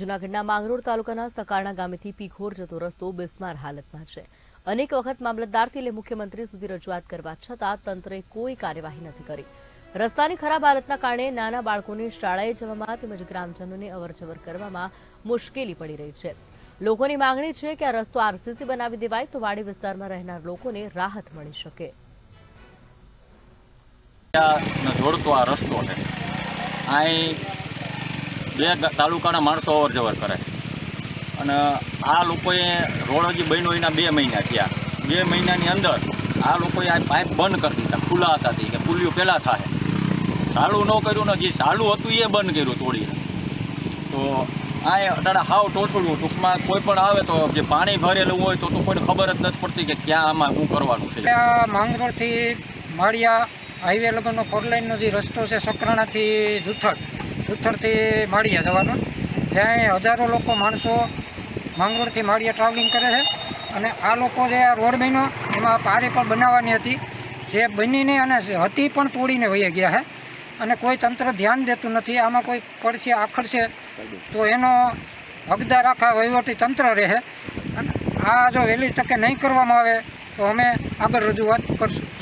જૂનાગઢના માંગરોળ તાલુકાના સકારણા ગામેથી પીખોર જતો રસ્તો બિસ્માર હાલતમાં છે. અનેક વખત મામલતદારથી લે મુખ્યમંત્રી સુધી રજૂઆત કરવા છતાં તંત્રે કોઈ કાર્યવાહી નથી કરી. રસ્તાની ખરાબ હાલતના કારણે નાના બાળકોને શાળાએ જવામાં તેમજ ગ્રામજનોને અવરજવર કરવામાં મુશ્કેલી પડી રહી છે. લોકોની માંગણી છે કે આ રસ્તો આરસીસી બનાવી દેવાય તો વાડી વિસ્તારમાં રહેનાર લોકોને રાહત મળી શકે. આ બે તાલુકાના માણસો અવર જવર કરે. અને આ લોકોએ રોડ હજી બન્યો એના બે મહિના થયા. બે મહિનાની અંદર આ લોકોએ આ પાઇપ બંધ કરી દીધા. ખુલ્લા હતા કે પુલિયું પહેલાં થાય ચાલુ ન કર્યું ને જે ચાલુ હતું એ બંધ કર્યું તોડીને તો આ અટાડા હાવ ટોસડું ટૂંકમાં કોઈ પણ આવે તો જે પાણી ભરેલું હોય તો તો કોઈને ખબર જ નથી પડતી કે ક્યાં આમાં શું કરવાનું છે. માંગરોળથી માળિયા હાઈવે લગનનો ફોર લાઈનનો જે રસ્તો છે, સકરાણાથી જુથડ. જુથડથી માળીયા જવાનું. જ્યાં હજારો લોકો માણસો માંગરોળથી માળીયા ટ્રાવેલિંગ કરે છે. અને આ લોકો જે આ રોડ બન્યો, એમાં પારી પણ બનાવવાની હતી. જે બનીને અને હતી પણ તોડીને વહી ગયા છે. અને કોઈ તંત્ર ધ્યાન દેતું નથી. આમાં કોઈ પડશે, આખડશે, તો એનો હકદાર આખા વહીવટી તંત્ર રહે અને આ જો વહેલી તકે નહીં કરવામાં આવે, તો અમે આગળ રજૂઆત કરશું.